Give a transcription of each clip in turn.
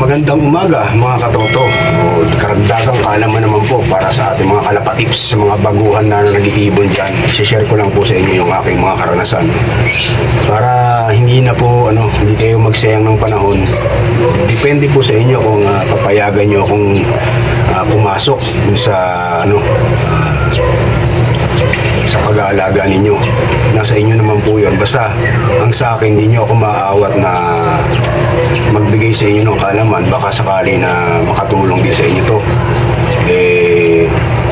Magandang umaga mga katoto. O, karagdagang kaalaman naman po para sa ating mga kalapatips sa mga baguhan na nag-iibon dyan. share ko lang po sa inyo yung aking mga karanasan. Para hindi na po ano, hindi kayo magsayang ng panahon. Depende po sa inyo kung ah, papayagan nyo kung ah, pumasok sa ano ah, sa pag-aalaga ninyo. Nasa inyo naman po yun. Basta, ang sa akin, hindi nyo ako maaawat na magbigay sa inyo ng kalaman. Baka sakali na makatulong din sa inyo to. Eh,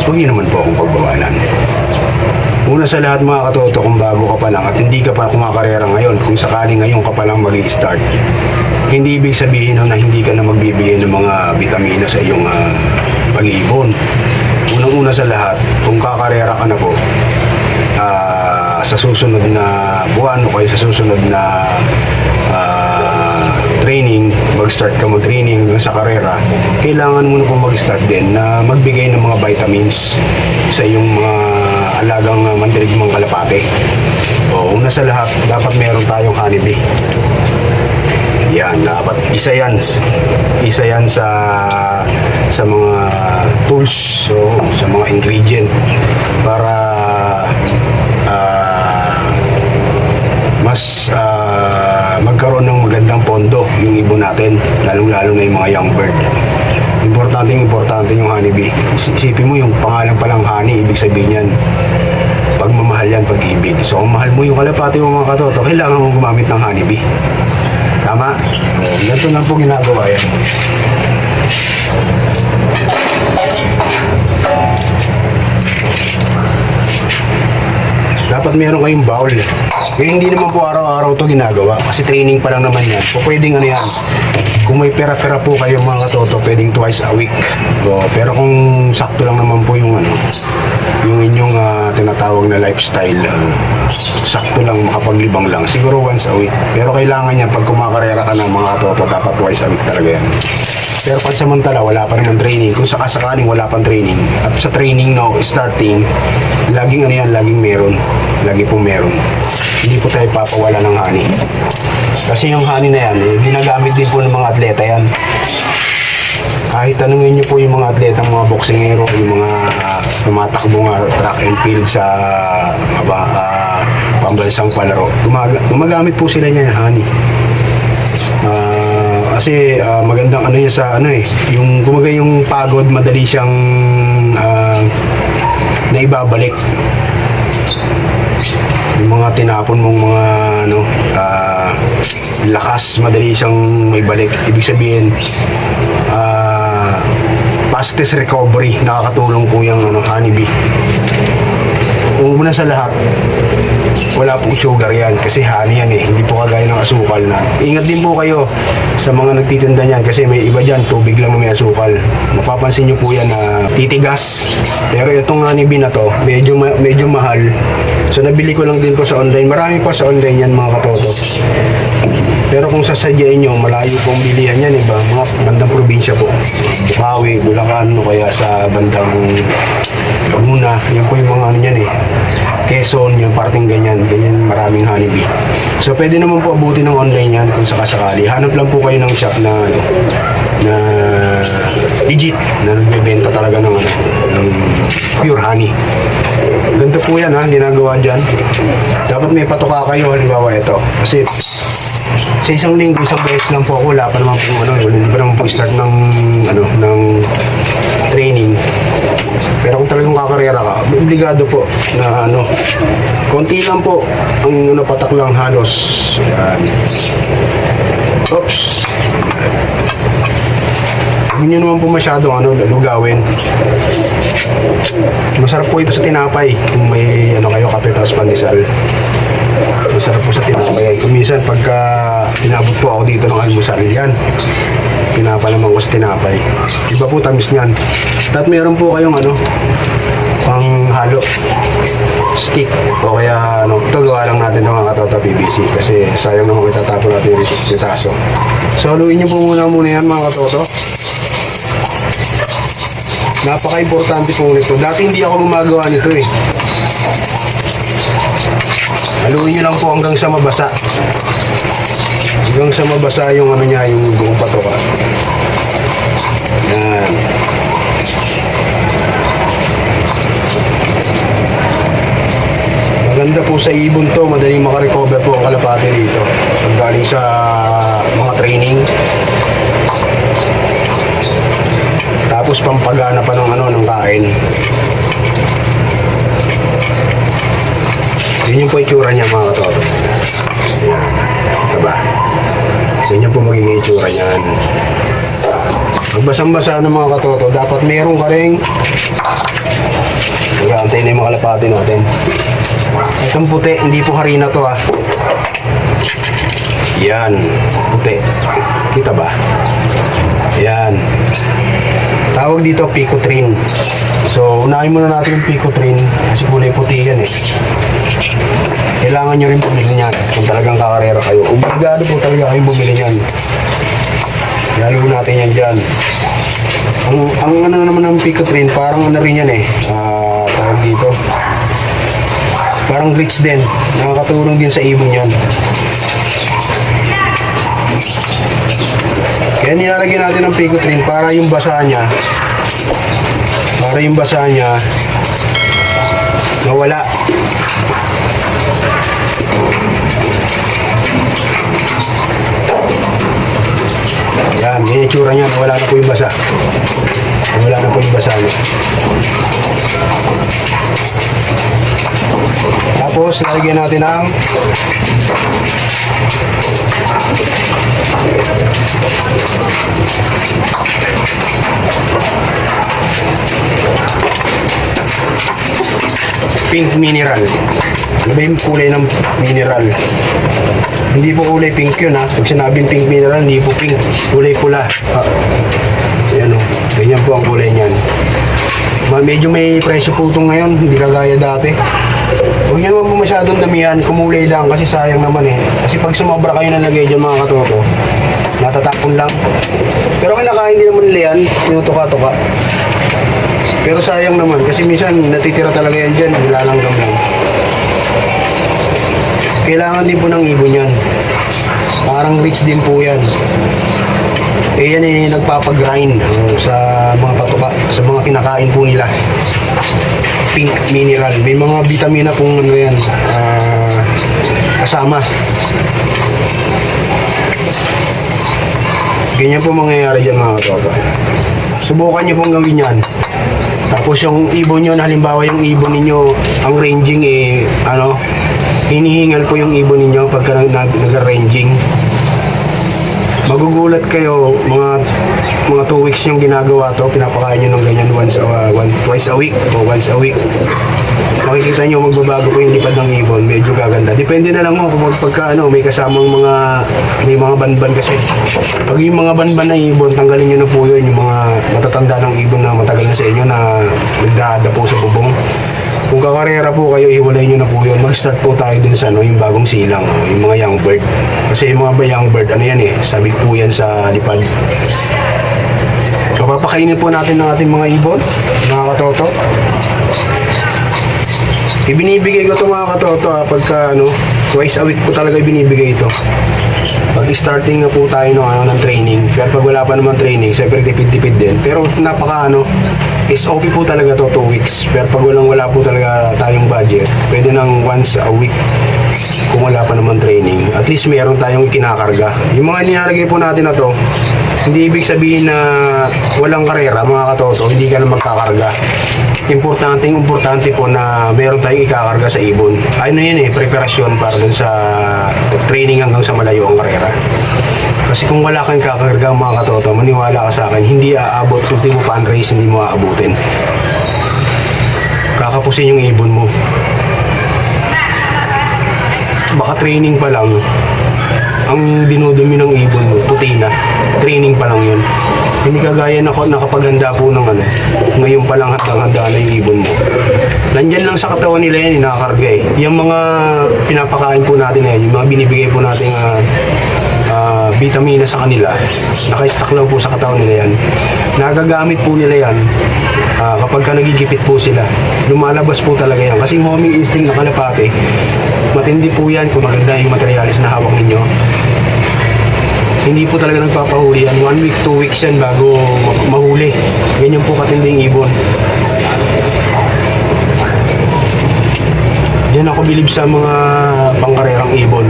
huwag naman po akong pagbawalan. Una sa lahat mga katoto, kung bago ka pa lang at hindi ka pa kumakarera ngayon, kung sakali ngayon ka pa lang mag start hindi ibig sabihin na hindi ka na magbibigay ng mga bitamina sa iyong ah, pag-iibon. Unang-una sa lahat, kung kakarera ka na po, ah, sa susunod na buwan o kaya sa susunod na ah, training, mag-start ka mag-training hanggang sa karera, kailangan mo na mag-start din na magbigay ng mga vitamins sa iyong mga alagang uh, mandirigmang kalapate. O, una sa lahat, dapat meron tayong honeybee. Yan, dapat isa yan. Isa yan sa sa mga tools, so, sa mga ingredient para ah, mas ah, magkaroon ng magandang pondo yung ibon natin, lalong-lalo na yung mga young bird. Importante importante yung honeybee. Is- Isipin mo yung pangalan pa lang honey, ibig sabihin yan, pagmamahal yan, pag-ibig. So kung mahal mo yung kalapati mo mga katoto, kailangan mo gumamit ng honeybee. Tama? Ganito lang po ginagawa yan. Dapat meron kayong bowl. Kaya hindi naman po araw-araw to ginagawa kasi training pa lang naman yan. So pwedeng ano yan, kung may pera-pera po kayo mga katoto, pwedeng twice a week. So, pero kung sakto lang naman po yung ano, yung inyong ah, tinatawag na lifestyle, ah, sakto lang makapaglibang lang, siguro once a week. Pero kailangan yan, pag kumakarera ka ng mga katoto, dapat twice a week talaga yan. Pero pag samantala, wala pa naman training. Kung sakasakaling wala pang training, at sa training no, starting, laging ano yan, laging meron. Lagi po meron. Hindi po tayo papawala ng honey. Kasi yung honey na yan, eh, ginagamit din po ng mga atleta yan. Kahit tanungin niyo po yung mga atleta, mga boksingero, yung mga uh, tumatakbo nga track and field sa aba, ah, pambansang palaro, gumaga- gumagamit po sila niya honey. Kasi ah, magandang ano yan sa ano eh, yung kumaga yung pagod madali siyang ah, naibabalik. Yung mga tinapon mong mga ano, ah, lakas, madali siyang may balik. Ibig sabihin, ah, fastest recovery, nakakatulong po yung ano, honeybee. Una sa lahat, wala pong sugar yan kasi honey yan eh. Hindi po kagaya ng asukal na. Ingat din po kayo sa mga nagtitinda niyan kasi may iba dyan, tubig lang may asukal. Mapapansin niyo po yan na titigas. Pero itong honeybee na to, medyo, ma- medyo mahal. So nabili ko lang din po sa online. Marami pa sa online yan mga katoto. Pero kung sasadyain nyo, malayo pong bilihan yan, iba, mga bandang probinsya po. Bukawi, Bulacan, o kaya sa bandang Laguna, yan po yung mga ano yan eh. Quezon, yung parting ganyan, ganyan maraming honeybee. So pwede naman po abutin ng online yan kung sakasakali. Hanap lang po kayo ng shop na ano, na legit, na nagbebenta talaga ng ano, ng pure honey. Ganda po yan ha, ginagawa dyan. Dapat may patuka kayo, halimbawa ito. Kasi sa isang linggo, isang beses lang po ako, wala pa naman po ano, hindi pa naman po start ng ano, ng training. Pero kung talagang kakarera ka, obligado po na ano, konti lang po ang napatak lang halos. Yan. Oops. Hindi naman po masyadong ano, lugawin. Masarap po ito sa tinapay kung may ano kayo kape tapos pandesal. Masarap po sa tinapay. Kung minsan pagka inabot po ako dito ng almusal, yan. Pinapalaman ko sa tinapay. Iba po tamis niyan. At meron po kayong ano, pang halo stick o kaya ano, ito lang natin ng mga katoto PVC kasi sayang naman itatapon natin yung pitaso. So haluin niyo po muna muna yan mga katoto. Napaka-importante po nito. Dati hindi ako gumagawa nito eh. Haluin nyo lang po hanggang sa mabasa. Hanggang sa mabasa yung ano niya, yung buong patoka. Sa ibon to, madaling makarecover po ang kalapati dito. Pag sa mga training. Tapos pampagana pa ng ano, ng kain. Yun yung po itsura niya mga katoto. Yan. Diba? Yun yung po magiging itsura niyan. Pag basang-basa ng mga katoto, dapat meron ka rin Nag-aantay na yung mga kalapati natin. Itong puti, hindi po harina to ah. Yan, puti. Kita ba? Yan. Tawag dito picotrin. So, unahin muna natin yung picotrin kasi kulay puti yan eh. Kailangan nyo rin bumili niyan kung talagang kakarera kayo. Obligado po talaga kayong bumili niyan. Lalo natin yan dyan. Ang, ang ano naman ng picotrin, parang ano rin yan eh. Ah, tawag dito. Parang glitch din. Nakakatulong din sa ibon yan. Kaya nilalagyan natin ng picotrin para yung basa niya para yung basa niya mawala. Yan, yan yung tsura niya. Wala na po yung basa. Wala na po yung basa niya. Tapos, lalagyan natin ang pink mineral. Ano ba yung kulay ng mineral? Hindi po kulay pink yun ha. Pag sinabing pink mineral, hindi po pink. Kulay pula. Ah. Ayan o. Ganyan po ang kulay niyan. Ma medyo may presyo po ito ngayon. Hindi kagaya dati. Huwag nyo naman po masyadong damihan. Kumulay lang kasi sayang naman eh. Kasi pag sumobra kayo na lagay dyan mga katoto, natatapon lang. Pero kinakain din naman nila yan. Tinutuka-tuka. Pero sayang naman kasi minsan natitira talaga yan dyan. Nilalanggam lang. Kailangan din po ng ibon yan. Parang rich din po yan. Eh yan eh nagpapagrind oh, sa mga patuka, sa mga kinakain po nila. Pink mineral. May mga vitamina pong ano yan. ah, kasama. Ganyan po mangyayari dyan mga katoto. Subukan nyo pong gawin yan. Tapos yung ibon nyo, halimbawa yung ibon ninyo, ang ranging eh, ano, hinihingal po yung ibon ninyo pagka nag- nag-ranging. Magugulat kayo, mga mga two weeks yung ginagawa to, pinapakain nyo ng ganyan once, uh, one, twice a week o once a week. Makikita nyo magbabago po yung lipad ng ibon, medyo gaganda. Depende na lang mo kung pagka ano, may kasamang mga, may mga banban kasi. Pag yung mga banban na ibon, tanggalin nyo na po yun, yung mga matatanda ng ibon na matagal na sa inyo na nagdahada po sa bubong. Kung kakarera po kayo, iwalay nyo na po yun. Mag-start po tayo dun sa ano, yung bagong silang, yung mga young bird. Kasi yung mga young bird, ano yan eh, sabi po yan sa lipad. Papapakainin po natin ng ating mga ibon, mga katoto. Ibinibigay ko ito mga katoto ha, pagka ano, twice a week po talaga ibinibigay ito. Pag starting na po tayo no, ano, ng training, pero pag wala pa naman training, syempre tipid-tipid din. Pero napaka ano, SOP po talaga to 2 weeks. Pero pag walang wala po talaga tayong budget, pwede nang once a week kung wala pa naman training. At least meron tayong kinakarga. Yung mga nilalagay po natin na to, hindi ibig sabihin na walang karera mga katoto, hindi ka na magkakarga. Importante, importante po na meron tayong ikakarga sa ibon. Ano yun eh, preparasyon para dun sa training hanggang sa malayo ang karera. Kasi kung wala kang kakarga mga katoto, maniwala ka sa akin, hindi aabot kung di mo fundraise, hindi mo aabutin. Kakapusin yung ibon mo. Baka training pa lang, ang dinudumi ng ibon mo, puti na. Training pa lang yun. Hindi kagaya na nakapaghanda po ng ano, ngayon pa lang handa na yung ibon mo. Nandyan lang sa katawan nila yan, nakakarga eh. Yung mga pinapakain po natin na yung mga binibigay po natin ah, vitamina sa kanila, naka-stack lang po sa katawan nila yan. Nagagamit po nila yan ah, kapag ka nagigipit po sila. Lumalabas po talaga yan. Kasi homing instinct na kalapate, matindi po yan kung maganda yung materialis na hawak ninyo. Hindi po talaga nagpapahuli yan. One week, two weeks yan bago ma- mahuli. Ganyan po katinding ibon. Yan ako bilib sa mga pangkarerang ibon.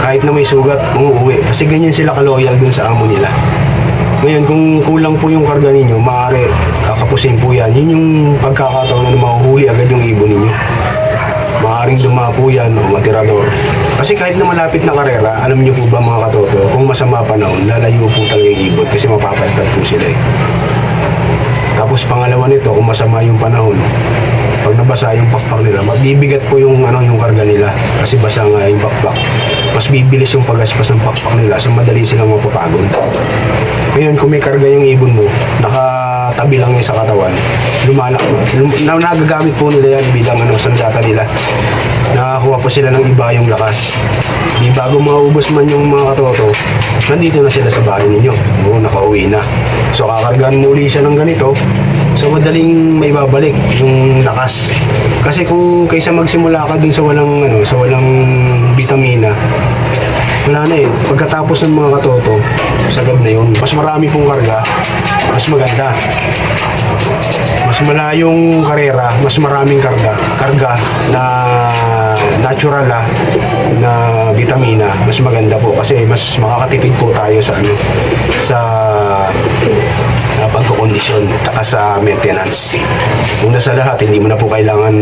Kahit na may sugat, umuwi. Kasi ganyan sila kaloyal dun sa amo nila. Ngayon, kung kulang po yung karga ninyo, maaari kakapusin po yan. Yun yung pagkakataon na mahuhuli agad yung ibon ninyo. Maaaring dumapo yan o matirador. Kasi kahit na malapit na karera, alam niyo po ba mga katoto, kung masama panahon, lalayo po talaga yung ibon kasi mapapagtag po sila eh. Tapos pangalawa nito, kung masama yung panahon, pag nabasa yung pakpak nila, mabibigat po yung ano yung karga nila kasi basa nga yung pakpak. Mas bibilis yung pagaspas ng pakpak nila so madali silang mapapagod. Ngayon, kung may karga yung ibon mo, nakatabi lang yan sa katawan, lumalak lum, na, nagagamit po nila yan bilang ano, sandata nila. Nakakuha po sila ng iba yung lakas. Di bago maubos man yung mga katoto, nandito na sila sa bahay ninyo. Oo, nakauwi na. So kakargahan muli siya ng ganito, so madaling may babalik yung lakas. Kasi kung kaysa magsimula ka dun sa walang ano, sa walang vitamina, wala na eh. Pagkatapos ng mga katoto, sagad na yun. Mas marami pong karga, mas maganda. Mas malayong karera, mas maraming karga, karga na natural ah, na vitamina, mas maganda po kasi mas makakatipid po tayo sa ano sa uh, pagkokondisyon at sa maintenance. Una sa lahat, hindi mo na po kailangan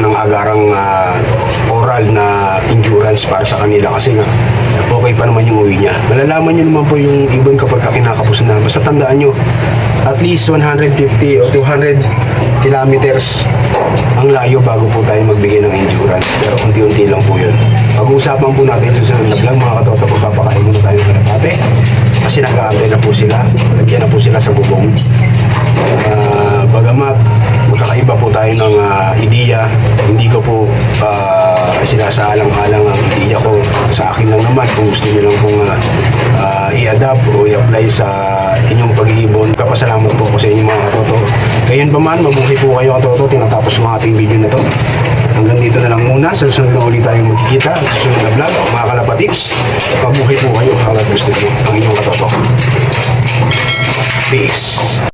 ng agarang ah, oral na endurance para sa kanila kasi nga okay pa naman yung uwi niya. Malalaman nyo naman po yung ibon kapag ka kinakapos na. Basta tandaan nyo, at least 150 o 200 kilometers ang layo bago po tayo magbigay ng endurance. Pero unti-unti lang po yun. Pag-uusapan po natin sa sunod na mga katoto, pagpapakain muna tayo ng kalapate. Kasi nag-aantay na po sila. Nandiyan na po sila sa bubong. Ah, bagamat magkakaiba po tayo ng ah, ideya, hindi ko po ah, sinasaalang-alang ang ideya ko sa akin lang naman kung gusto niyo lang pong ah, ah, i-adapt o i-apply sa inyong pag-iibon. Kapasalamat po ako sa inyong mga katoto. Gayon pa man, mabuhay po kayo katoto. Tinatapos ang ating video na to. Hanggang dito na lang muna. Sa susunod na ulit tayong magkikita. Sa susunod na vlog, mga kalapatips. Mabuhay po kayo hanggang gusto niyo ang inyong katoto. Peace.